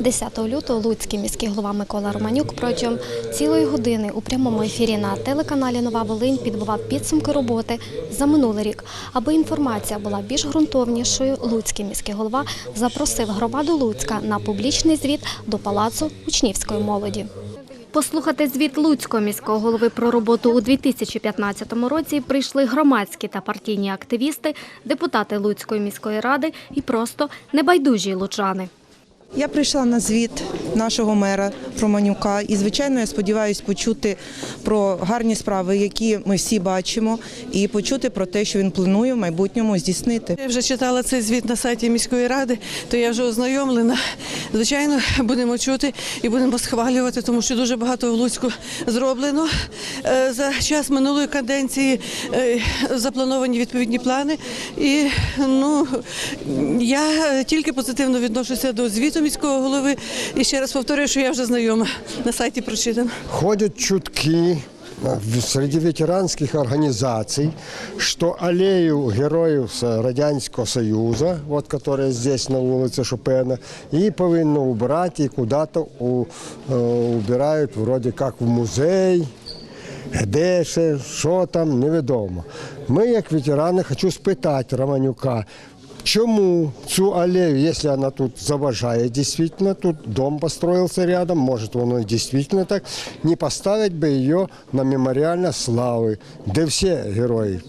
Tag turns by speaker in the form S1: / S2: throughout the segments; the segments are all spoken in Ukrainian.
S1: 10 лютого Луцький міський голова Микола Романюк протягом цілої години у прямому ефірі на телеканалі Нова Волинь підбивав підсумки роботи за минулий рік. Аби інформація була більш ґрунтовнішою, Луцький міський голова запросив громаду Луцька на публічний звіт до Палацу учнівської молоді. Послухати звіт Луцького міського голови про роботу у 2015 році прийшли громадські та партійні активісти, депутати Луцької міської ради і просто небайдужі лучани.
S2: Я прийшла на звіт нашого мера Романюка і, звичайно, я сподіваюся почути про гарні справи, які ми всі бачимо, і почути про те, що він планує в майбутньому здійснити.
S3: Я вже читала цей звіт на сайті міської ради, то я вже ознайомлена. Звичайно, будемо чути і будемо схвалювати, тому що дуже багато в Луцьку зроблено. Е, За час минулої каденції е, заплановані відповідні плани. І ну я тільки позитивно відношуся до звіту міського голови. І ще раз повторюю, що я вже знайома на сайті прочитано.
S4: Ходят чутки э, в- среди ветеранских организаций, что аллею героїв с Радянського Союзу, вот, которая здесь на улице Шопена, и повинны убрать, и куда-то у, э, убирают вроде как в музей, де ще, що там, невідомо. Ми, як ветерани, хочу спитати Романюка, чому цю алею, якщо вона тут заважає дійсно, тут дом построївся рядом, може воно дійсно так, не поставити би її на меморіальне слави, де всі герої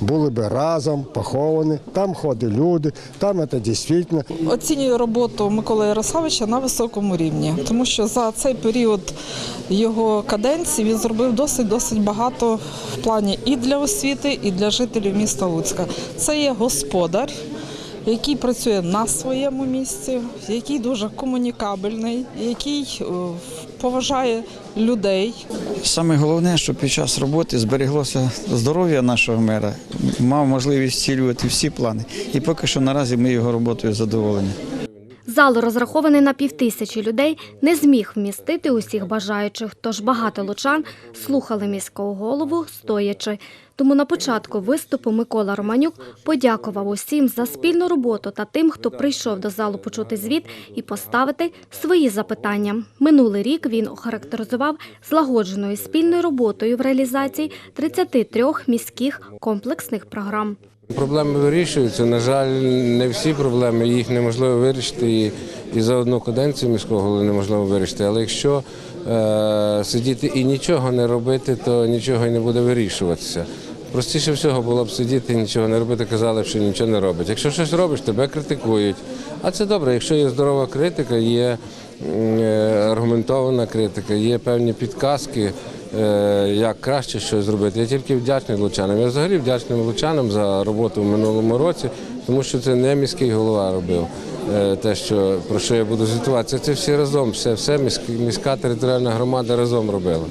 S4: були би разом, поховані, там ходять люди, там це дійсно.
S5: Оцінюю роботу Миколи Ярославича на високому рівні, тому що за цей період його каденції він зробив досить досить багато в плані і для освіти, і для жителів міста Луцька. Це є господар, який працює на своєму місці, який дуже комунікабельний, який е, поважає людей,
S6: Саме головне, що під час роботи збереглося здоров'я нашого мера, мав можливість втілювати всі плани. І поки що наразі ми його роботою задоволені.
S1: Зал, розрахований на півтисячі людей, не зміг вмістити усіх бажаючих, тож багато лучан слухали міського голову стоячи. Тому на початку виступу Микола Романюк подякував усім за спільну роботу та тим, хто прийшов до залу почути звіт і поставити свої запитання. Минулий рік він охарактеризував злагодженою спільною роботою в реалізації 33 міських комплексних програм.
S7: Проблеми вирішуються. На жаль, не всі проблеми, їх неможливо вирішити і, і за одну каденцію міського голови неможливо вирішити. Але якщо е, сидіти і нічого не робити, то нічого і не буде вирішуватися. Простіше всього було б сидіти і нічого не робити, казали, що нічого не робить. Якщо щось робиш, тебе критикують. А це добре, якщо є здорова критика, є е, аргументована критика, є певні підказки, е, як краще щось зробити. Я тільки вдячний лучанам. Я взагалі вдячний лучанам за роботу в минулому році, тому що це не міський голова робив. е, Те, що про що я буду звітувати, це всі разом, все, все міська територіальна громада разом робила.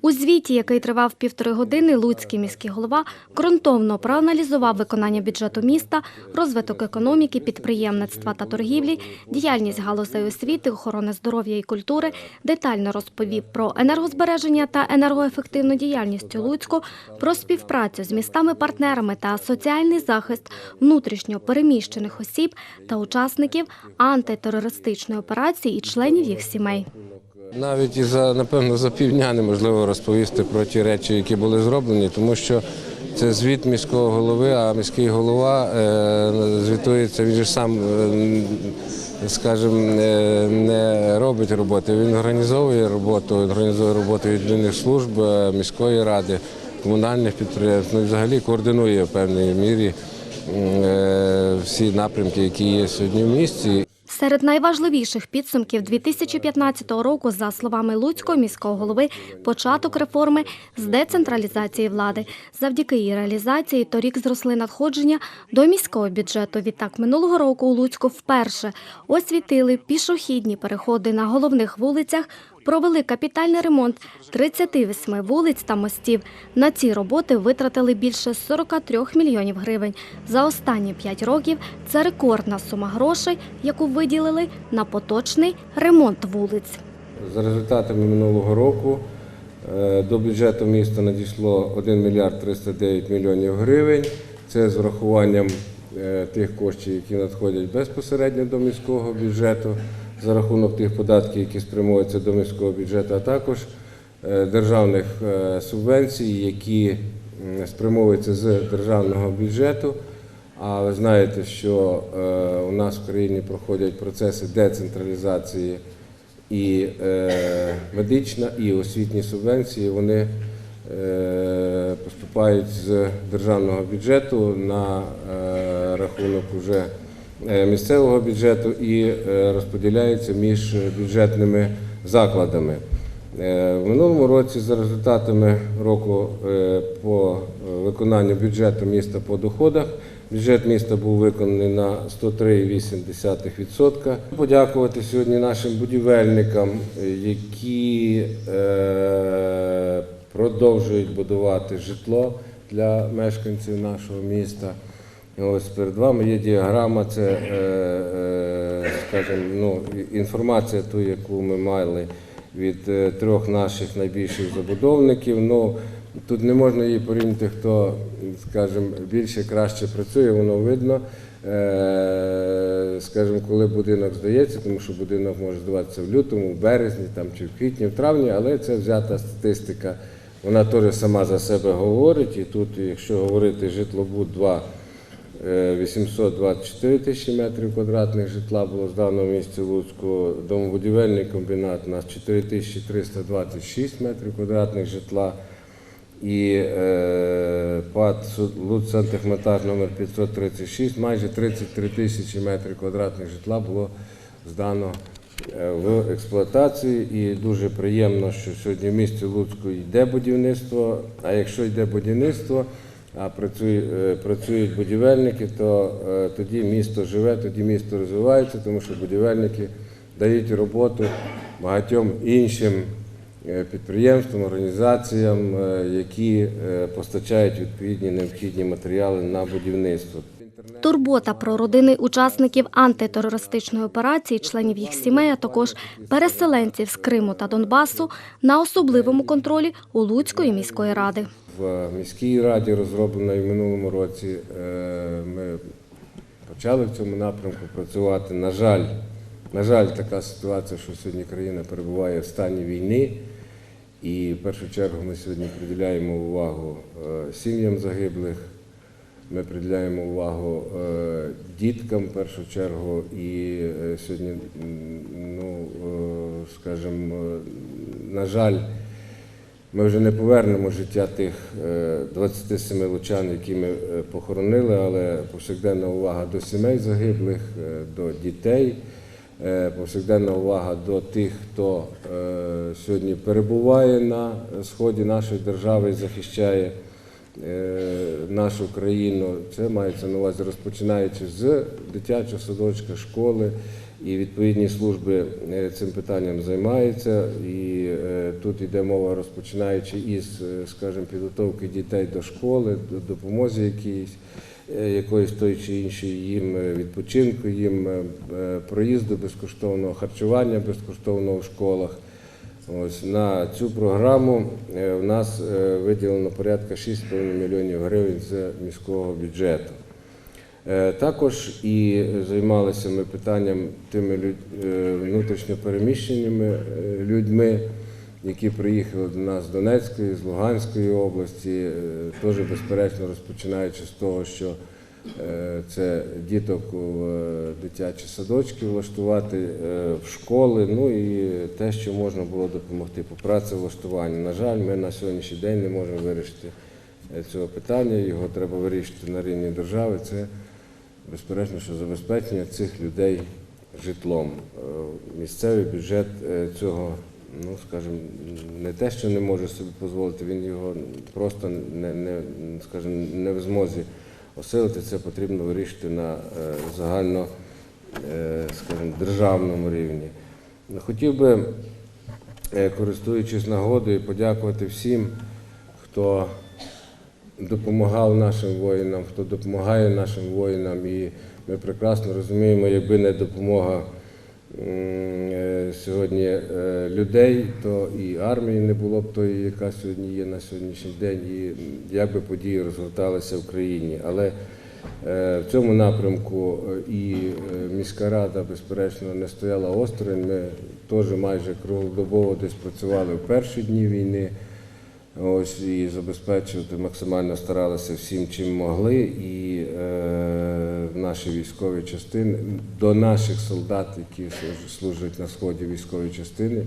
S1: У звіті, який тривав півтори години, Луцький міський голова ґрунтовно проаналізував виконання бюджету міста, розвиток економіки, підприємництва та торгівлі, діяльність галузей освіти, охорони здоров'я і культури, детально розповів про енергозбереження та енергоефективну діяльність у Луцьку, про співпрацю з містами-партнерами та соціальний захист внутрішньо переміщених осіб та учасників антитерористичної операції і членів їх сімей.
S7: Навіть і за напевно за півдня неможливо розповісти про ті речі, які були зроблені, тому що це звіт міського голови, а міський голова е, звітується, він же сам, е, скажімо, не, не робить роботи. Він організовує роботу, організує роботу відповідних служб е, міської ради, комунальних підприємств, ну і взагалі координує в певній мірі е, всі напрямки, які є сьогодні в місті.
S1: Серед найважливіших підсумків 2015 року, за словами Луцького міського голови, початок реформи з децентралізації влади. Завдяки її реалізації торік зросли надходження до міського бюджету. Відтак минулого року у Луцьку вперше освітили пішохідні переходи на головних вулицях, провели капітальний ремонт 38 вулиць та мостів. На ці роботи витратили більше 43 мільйонів гривень. За останні 5 років це рекордна сума грошей, яку виділили на поточний ремонт вулиць.
S7: За результатами минулого року е, до бюджету міста надійшло 1 мільярд 309 мільйонів гривень. Це з врахуванням е, тих коштів, які надходять безпосередньо до міського бюджету. За рахунок тих податків, які спрямуються до міського бюджету, а також е, державних е, субвенцій, які спрямовуються з державного бюджету. А ви знаєте, що е, у нас в країні проходять процеси децентралізації і медична, і освітні субвенції. Вони поступають з державного бюджету на рахунок уже місцевого бюджету і е, розподіляються між бюджетними закладами. Е, В минулому році за результатами року е, по е, виконанню бюджету міста по доходах бюджет міста був виконаний на 103,8%. Подякувати сьогодні нашим будівельникам, е, які е, продовжують будувати житло для мешканців нашого міста. Ось перед вами є діаграма, це, е, е, скажімо, ну, інформація, ту, яку ми мали від е, трьох наших найбільших забудовників. Ну, тут не можна її порівняти, хто, скажімо, більше краще працює, воно видно. Скажімо, коли будинок здається, тому що будинок може здаватися в лютому, в березні там, чи в квітні, в травні, але це взята статистика. Вона теж сама за себе говорить. І тут, якщо говорити житлобуд 2, Е, 824 тисячі метрів квадратних житла було здано в місті Луцьку. Домобудівельний комбінат у нас 4326 метрів квадратних житла. І е, ПАД Луцсантехмонтаж номер 536, майже 33 тисячі метрів квадратних житла було здано е, в експлуатацію. І дуже приємно, що сьогодні в місті Луцьку йде будівництво. А якщо йде будівництво, а е, працюють будівельники, то е, тоді місто живе, тоді місто розвивається, тому що будівельники дають роботу багатьом іншим е, підприємствам, організаціям, які постачають відповідні необхідні матеріали на будівництво.
S1: Турбота про родини учасників антитерористичної операції, членів їх сімей, а також переселенців з Криму та Донбасу на особливому контролі у Луцької міської ради.
S7: В міській раді розроблено і в минулому році. е, Ми почали в цьому напрямку працювати. На жаль, на жаль, така ситуація, що сьогодні країна перебуває в стані війни. І в першу чергу ми сьогодні приділяємо увагу е, сім'ям загиблих. Ми приділяємо увагу е, діткам в першу чергу. І е, сьогодні, ну, е, скажімо, е, на жаль, ми вже не повернемо життя тих е, 27 лучан, які ми е, похоронили, але повсякденна увага до сімей загиблих, е, до дітей, е, повсякденна увага до тих, хто е, сьогодні перебуває на сході нашої держави і захищає е, нашу країну. Це мається на увазі, розпочинаючи з дитячого садочка, школи. І відповідні служби е, цим питанням займаються. І е, тут йде мова, розпочинаючи із, е, скажімо, підготовки дітей до школи, до допомоги якійсь, якоїсь той чи іншої їм відпочинку, їм проїзду безкоштовного харчування безкоштовного в школах. Ось на цю програму в нас виділено порядка 6,5 мільйонів гривень з міського бюджету. Е, Також і займалися ми питанням тими люд- е, внутрішньо переміщеними е, людьми, які приїхали до нас з Донецької, з Луганської області, теж безперечно розпочинаючи з того, що це діток в дитячі садочки влаштувати, в школи, ну і те, що можна було допомогти по працевлаштуванню. На жаль, ми на сьогоднішній день не можемо вирішити цього питання, його треба вирішити на рівні держави. Це безперечно, що забезпечення цих людей житлом. Е, Місцевий бюджет е, цього, ну скажімо, не те, що не може собі дозволити, він його просто не, не, скажімо, не в змозі осилити. Це потрібно вирішити на е, загально, е, скажімо, державному рівні. Хотів би, е, користуючись нагодою, подякувати всім, хто допомагав нашим воїнам, хто допомагає нашим воїнам. І ми прекрасно розуміємо, якби не допомога е, сьогодні е, людей, то і армії не було б тої, яка сьогодні є на сьогоднішній день, і як би події розгорталися в країні. Але Е, В цьому напрямку і міська рада, безперечно, не стояла осторонь. Ми теж майже круглодобово десь працювали в перші дні війни. Ось і забезпечувати максимально старалися всім, чим могли. І е, наші військові частини до наших солдат, які служ- служать на сході військової частини,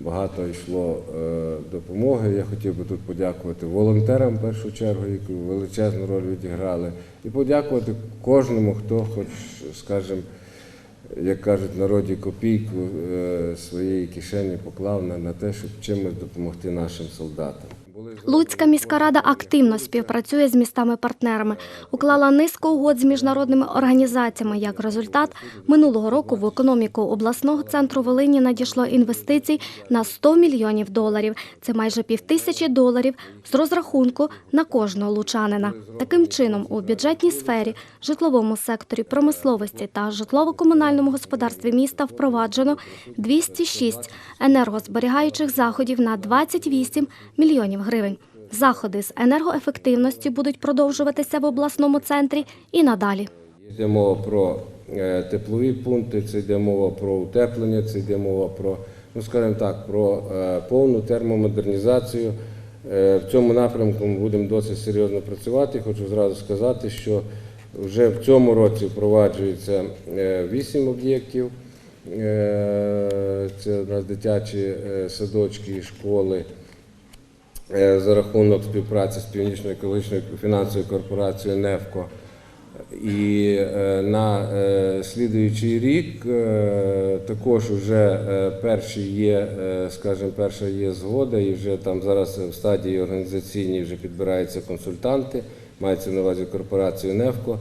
S7: багато йшло е, допомоги. Я хотів би тут подякувати волонтерам в першу чергу, які величезну роль відіграли, і подякувати кожному, хто, хоч, скажімо, як кажуть народі, копійку е, своєї кишені поклав на те, щоб чимось допомогти нашим солдатам.
S1: Луцька міська рада активно співпрацює з містами-партнерами, уклала низку угод з міжнародними організаціями. Як результат, минулого року в економіку обласного центру Волині надійшло інвестицій на 100 мільйонів доларів. Це майже півтисячі доларів з розрахунку на кожного лучанина. Таким чином, у бюджетній сфері, житловому секторі, промисловості та житлово-комунальному господарстві міста впроваджено 206 енергозберігаючих заходів на 28 мільйонів гривень. Заходи з енергоефективності будуть продовжуватися в обласному центрі і надалі.
S7: Йде мова про е, теплові пункти, це йде мова про утеплення, це йде мова про, ну скажімо так, про е, повну термомодернізацію. Е, В цьому напрямку ми будемо досить серйозно працювати. Хочу зразу сказати, що вже в цьому році впроваджується е, вісім об'єктів. Це у нас дитячі садочки і школи. Е, за рахунок співпраці з Північною екологічною фінансовою корпорацією НЕФКО. І е, на е, слідуючий рік також вже перші є, скажімо, перша є згода, і вже там зараз в стадії організаційній вже підбираються консультанти, мається на увазі корпорацію НЕФКО.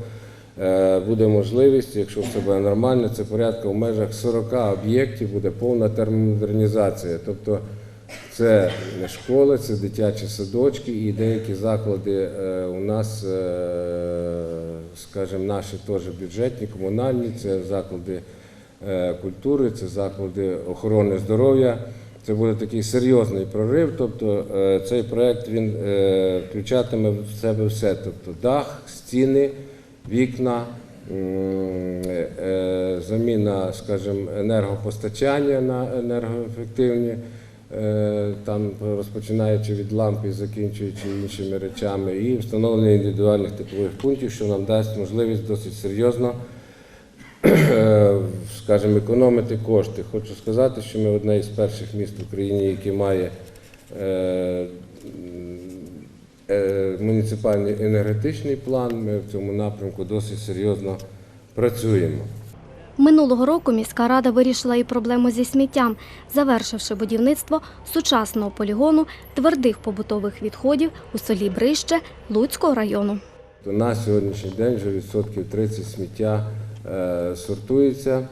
S7: Буде можливість, якщо все буде нормально, це порядка в межах 40 об'єктів буде повна термомодернізація. Тобто це школи, це дитячі садочки і деякі заклади е, у нас, е, скажімо, наші теж бюджетні, комунальні, це заклади е, культури, це заклади охорони здоров'я. Це буде такий серйозний прорив. Тобто е, цей проект він е, включатиме в себе все. Тобто дах, стіни, вікна, е, е, заміна, скажімо, енергопостачання на енергоефективні. Е, там розпочинаючи від ламп і закінчуючи іншими речами, і встановлення індивідуальних теплових пунктів, що нам дасть можливість досить серйозно, е, скажімо, економити кошти. Хочу сказати, що ми одне із перших міст в Україні, яке має е, муніципальний енергетичний план. Ми в цьому напрямку досить серйозно працюємо.
S1: Минулого року міська рада вирішила і проблему зі сміттям, завершивши будівництво сучасного полігону твердих побутових відходів у селі Брище Луцького району.
S7: На сьогоднішній день вже відсотків 30 сміття е, сортується.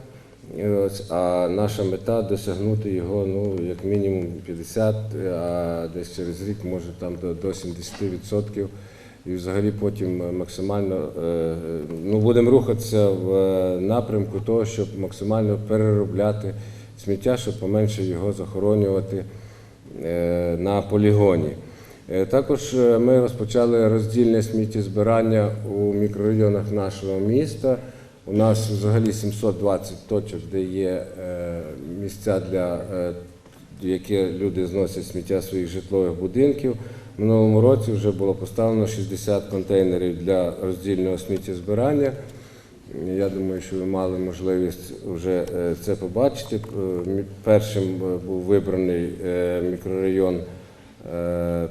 S7: А наша мета досягнути його ну, як мінімум 50, а десь через рік може там до, до 70%. І взагалі потім максимально е, ну, будемо рухатися в е, напрямку того, щоб максимально переробляти сміття, щоб поменше його захоронювати е, на полігоні. Е, Також е, ми розпочали роздільне сміттєзбирання у мікрорайонах нашого міста. У нас взагалі 720 точок, де є е, місця для е, які люди зносять сміття своїх житлових будинків. В минулому році вже було поставлено 60 контейнерів для роздільного сміттєзбирання. Я думаю, що ви мали можливість вже е, це побачити. Е, Першим е, був вибраний мікрорайон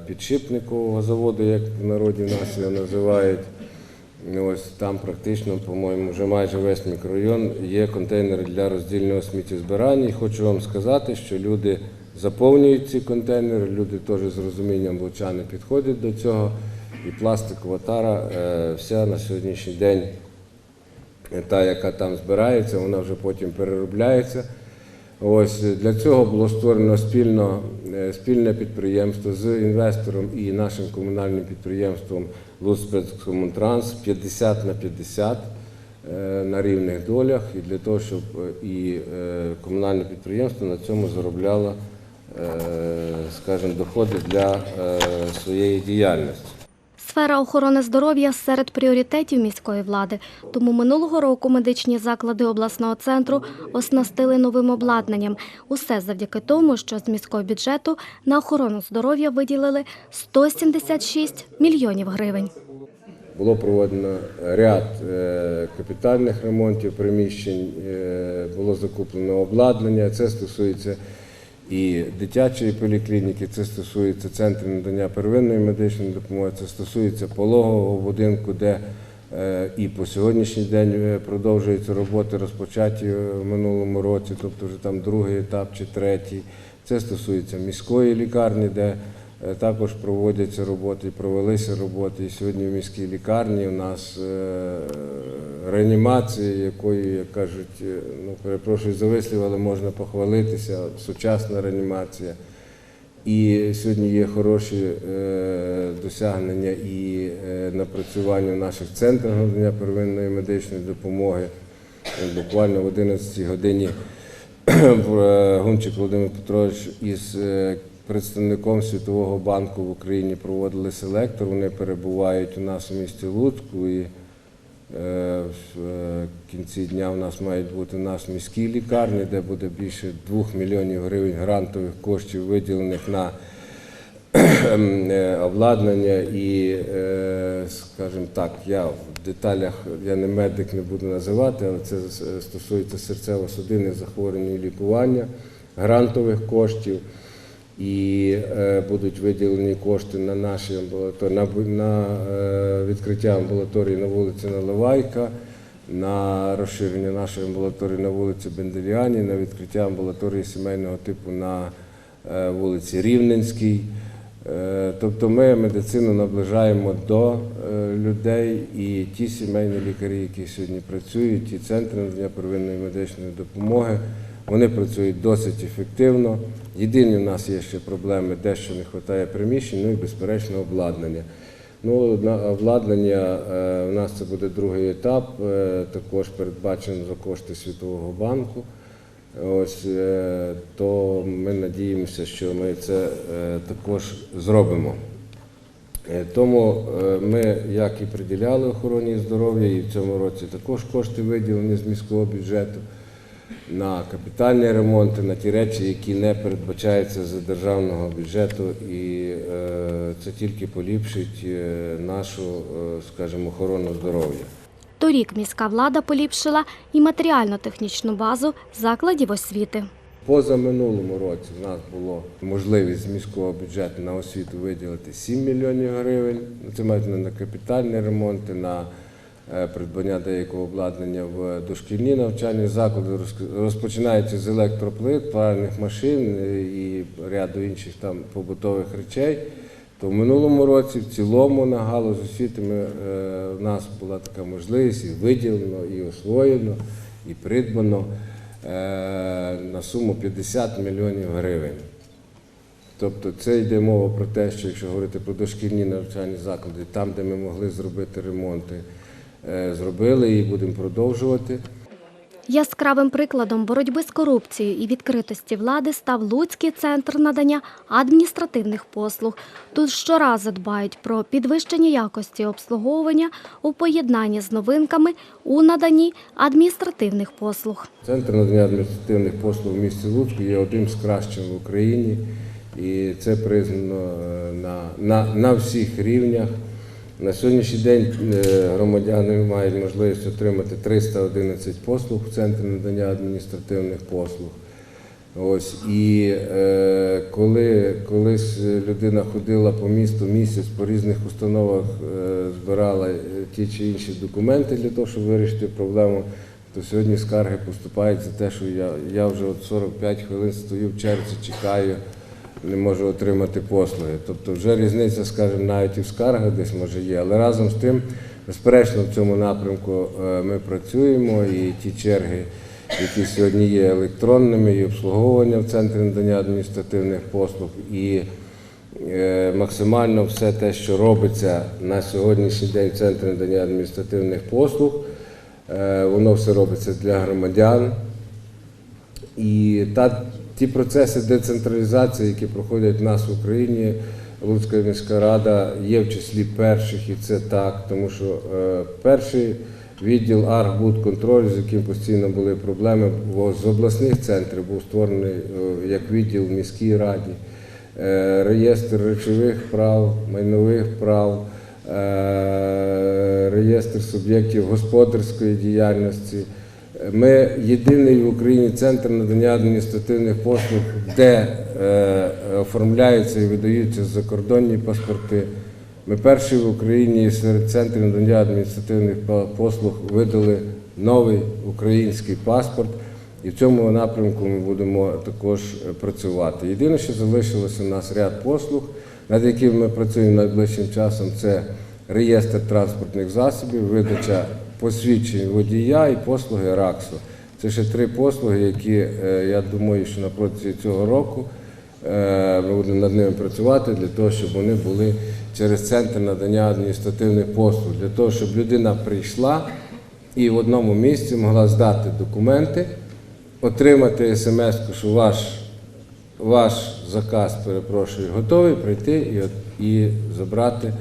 S7: підшипникового заводу, як в народі нас його називають. Ну, Ось там практично, по-моєму, вже майже весь мікрорайон є контейнери для роздільного сміттєзбирання. І хочу вам сказати, що люди заповнюють ці контейнери, люди теж з розумінням лучани підходять до цього. І пластикова тара е, вся на сьогоднішній день та, яка там збирається, вона вже потім переробляється. Ось для цього було створено спільно, е, спільне підприємство з інвестором і нашим комунальним підприємством Луцьпецкомунтранс 50 на 50 е, на рівних долях, і для того, щоб е, і е, комунальне підприємство на цьому заробляло, е, скажімо, доходи для е, своєї діяльності.
S1: Сфера охорони здоров'я серед пріоритетів міської влади. Тому минулого року медичні заклади обласного центру оснастили новим обладнанням. Усе завдяки тому, що з міського бюджету на охорону здоров'я виділили 176 мільйонів гривень.
S7: Було проведено ряд е, капітальних ремонтів приміщень, е, було закуплено обладнання. Це стосується і дитячої поліклініки, це стосується центру надання первинної медичної допомоги, це стосується пологового будинку, де е, і по сьогоднішній день е, продовжуються роботи, розпочаті е, в минулому році, тобто вже там другий етап чи третій. Це стосується міської лікарні, де Також проводяться роботи, провелися роботи. І сьогодні в міській лікарні у нас е, реанімація, якою, як кажуть, е, ну перепрошую за вислів, але можна похвалитися, сучасна реанімація. І сьогодні є хороші е, досягнення і е, напрацювання в наших центрах надання первинної медичної допомоги. Е, Буквально в 11 годині е, Гунчик Володимир Петрович із е, представником Світового банку в Україні проводили селектор. Вони перебувають у нас у місті Луцьку і е, в е, кінці дня у нас мають бути у нас в міській лікарні, де буде більше 2 мільйонів гривень грантових коштів виділених на е, обладнання і, скажімо так, я в деталях, я не медик, не буду називати, але це стосується серцево-судинних захворювань і лікування, грантових коштів. І е, будуть виділені кошти на наші амбулаторії, на, на е, відкриття амбулаторії на вулиці Наливайка, на розширення нашої амбулаторії на вулиці Бенделіані, на відкриття амбулаторії сімейного типу на е, вулиці Рівненській. Тобто ми медицину наближаємо до людей і ті сімейні лікарі, які сьогодні працюють, і центри надання первинної медичної допомоги, вони працюють досить ефективно. Єдині в нас є ще проблеми, дещо не вистачає приміщень, ну і безперечно обладнання. Ну, на обладнання е, у нас це буде другий етап, е, також передбачено за кошти Світового банку. Ось е, то ми надіємося, що ми це е, також зробимо. Е, Тому е, ми, як і приділяли охороні здоров'я, і в цьому році також кошти виділені з міського бюджету на капітальні ремонти, на ті речі, які не передбачаються з державного бюджету, і е, це тільки поліпшить е, нашу, е, скажімо, охорону здоров'я.
S1: Торік міська влада поліпшила і матеріально-технічну базу закладів освіти.
S7: Позаминулому році в нас було можливість з міського бюджету на освіту виділити 7 мільйонів гривень. Це мають на капітальні ремонти, на придбання деякого обладнання в дошкільні навчальні заклади. Роз- Розпочинається з електроплит, пральних машин е, і ряду інших там побутових речей. То в минулому році в цілому на галузь освіти ми, е, в нас була така можливість і виділено, і освоєно, і придбано е, на суму 50 мільйонів гривень. Тобто це йде мова про те, що якщо говорити про дошкільні навчальні заклади, там, де ми могли зробити ремонти, е, зробили і будемо продовжувати.
S1: Яскравим прикладом боротьби з корупцією і відкритості влади став Луцький центр надання адміністративних послуг. Тут щоразу дбають про підвищення якості обслуговування у поєднанні з новинками у наданні адміністративних послуг.
S7: Центр надання адміністративних послуг в місті Луцьку є одним з кращих в Україні, і це признано е, на, на, на всіх рівнях. На сьогоднішній день е, громадяни мають можливість отримати 311 послуг в центрі надання адміністративних послуг. Ось і е, коли колись людина ходила по місту місяць по різних установах, е, збирала е, ті чи інші документи для того, щоб вирішити проблему, то сьогодні скарги поступають за те, що я, я вже от 45 хвилин стою в черзі, чекаю, не можу отримати послуги. Тобто вже різниця, скажімо, навіть і в скаргах десь може є, але разом з тим, безперечно, в цьому напрямку е, ми працюємо і ті черги які сьогодні є електронними, і обслуговування в центрі надання адміністративних послуг, і е, максимально все те, що робиться на сьогоднішній день в центрі надання адміністративних послуг, е, воно все робиться для громадян. І та, ті процеси децентралізації, які проходять в нас в Україні, Луцька міська рада є в числі перших, і це так, тому що е, перший відділ Архбудконтроль, з яким постійно були проблеми, бо з обласних центрів був створений е, як відділ в міській раді. Е, Реєстр речових прав, майнових прав, реєстр суб'єктів господарської діяльності. Ми єдиний в Україні центр надання адміністративних послуг, де е, оформляються і видаються закордонні паспорти. Ми перші в Україні серед центрів надання адміністративних послуг видали новий український паспорт, і в цьому напрямку ми будемо також е, працювати. Єдине, що залишилося у нас ряд послуг, над якими ми працюємо найближчим часом, це реєстр транспортних засобів, видача посвідчень водія і послуги РАКСу. Це ще три послуги, які е, я думаю, що на протязі цього року е, ми будемо над ними працювати для того, щоб вони були через центр надання адміністративних послуг, для того, щоб людина прийшла і в одному місці могла здати документи, отримати смс, що ваш, ваш заказ, перепрошую, готовий прийти і, і забрати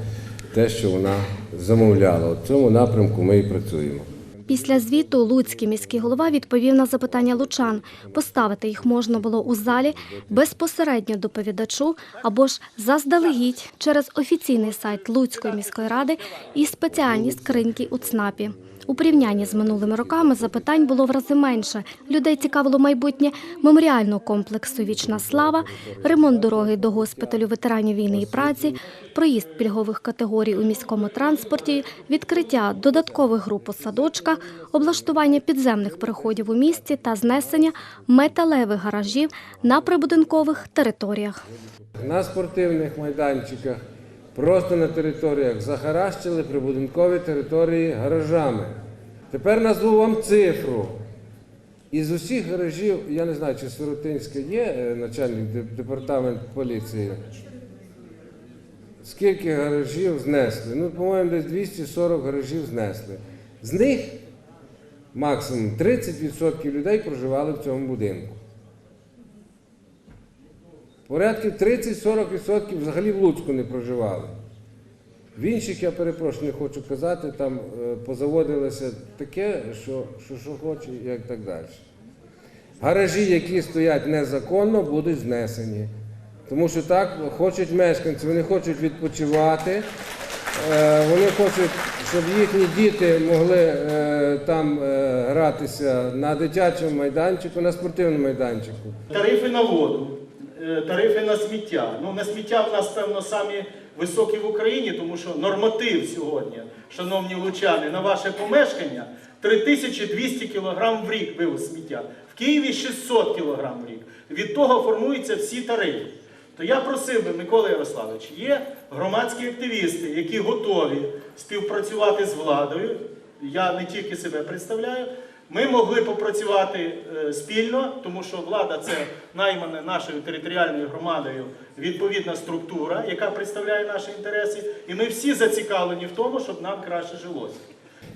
S7: те, що вона замовляла. В цьому напрямку ми і працюємо.
S1: Після звіту Луцький міський голова відповів на запитання лучан. Поставити їх можна було у залі безпосередньо доповідачу або ж заздалегідь через офіційний сайт Луцької міської ради і спеціальні скриньки у ЦНАПі. У порівнянні з минулими роками запитань було в рази менше. Людей цікавило майбутнє меморіального комплексу Вічна слава, ремонт дороги до госпіталю ветеранів війни і праці, проїзд пільгових категорій у міському транспорті, відкриття додаткових груп у садочках, облаштування підземних переходів у місті та знесення металевих гаражів на прибудинкових територіях.
S7: На спортивних майданчиках, просто на територіях захаращили прибудинкові території гаражами. Тепер назву вам цифру. Із усіх гаражів, я не знаю, чи Сиротинська є е, начальник де- департамент поліції. Скільки гаражів знесли? Ну, по-моєму, десь 240 гаражів знесли. З них максимум 30% людей проживали в цьому будинку. Порядків 30-40% взагалі в Луцьку не проживали. В інших, я перепрошую, не хочу казати, там е, позаводилося таке, що, що, що хоче, як так далі. Гаражі, які стоять незаконно, будуть знесені. Тому що так хочуть мешканці, вони хочуть відпочивати, е, вони хочуть, щоб їхні діти могли е, там гратися на дитячому майданчику, на спортивному майданчику.
S8: Тарифи на воду, тарифи на сміття. Ну, на сміття в нас, певно, самі високі в Україні, тому що норматив сьогодні, шановні лучани, на ваше помешкання 3200 кг в рік вивоз сміття. В Києві 600 кг в рік. Від того формуються всі тарифи. То я просив би, Микола Ярославович, є громадські активісти, які готові співпрацювати з владою. Я не тільки себе представляю. Ми могли попрацювати е, спільно, тому що влада це наймана нашою територіальною громадою відповідна структура, яка представляє наші інтереси, і ми всі зацікавлені в тому, щоб нам краще жилося.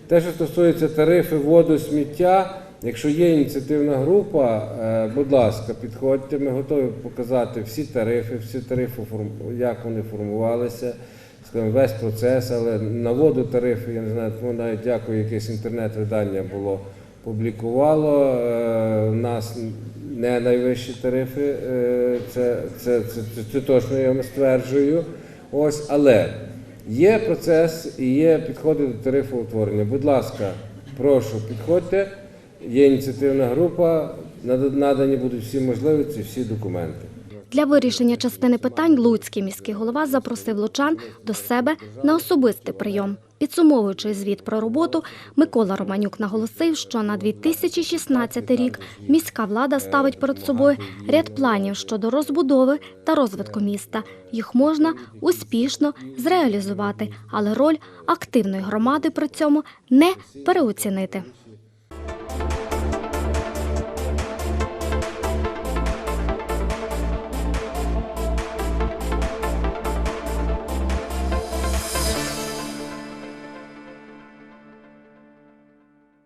S7: Те, що стосується тарифи воду, сміття, якщо є ініціативна група, е, будь ласка, підходьте, ми готові показати всі тарифи, всі тарифи, як вони формувалися, скажімо, весь процес, але на воду тарифи, я не знаю, тому навіть дякую, якесь інтернет-видання було публікувало. Е, У нас не найвищі тарифи, е, це, це, це, це, точно я вам стверджую. Ось, але Є процес і є підходи до тарифоутворення. Будь ласка, прошу, підходьте. Є ініціативна група, надані будуть всі можливості, всі документи.
S1: Для вирішення частини питань Луцький міський голова запросив лучан до себе на особистий прийом. Підсумовуючи звіт про роботу, Микола Романюк наголосив, що на 2016 рік міська влада ставить перед собою ряд планів щодо розбудови та розвитку міста. Їх можна успішно зреалізувати, але роль активної громади при цьому не переоцінити.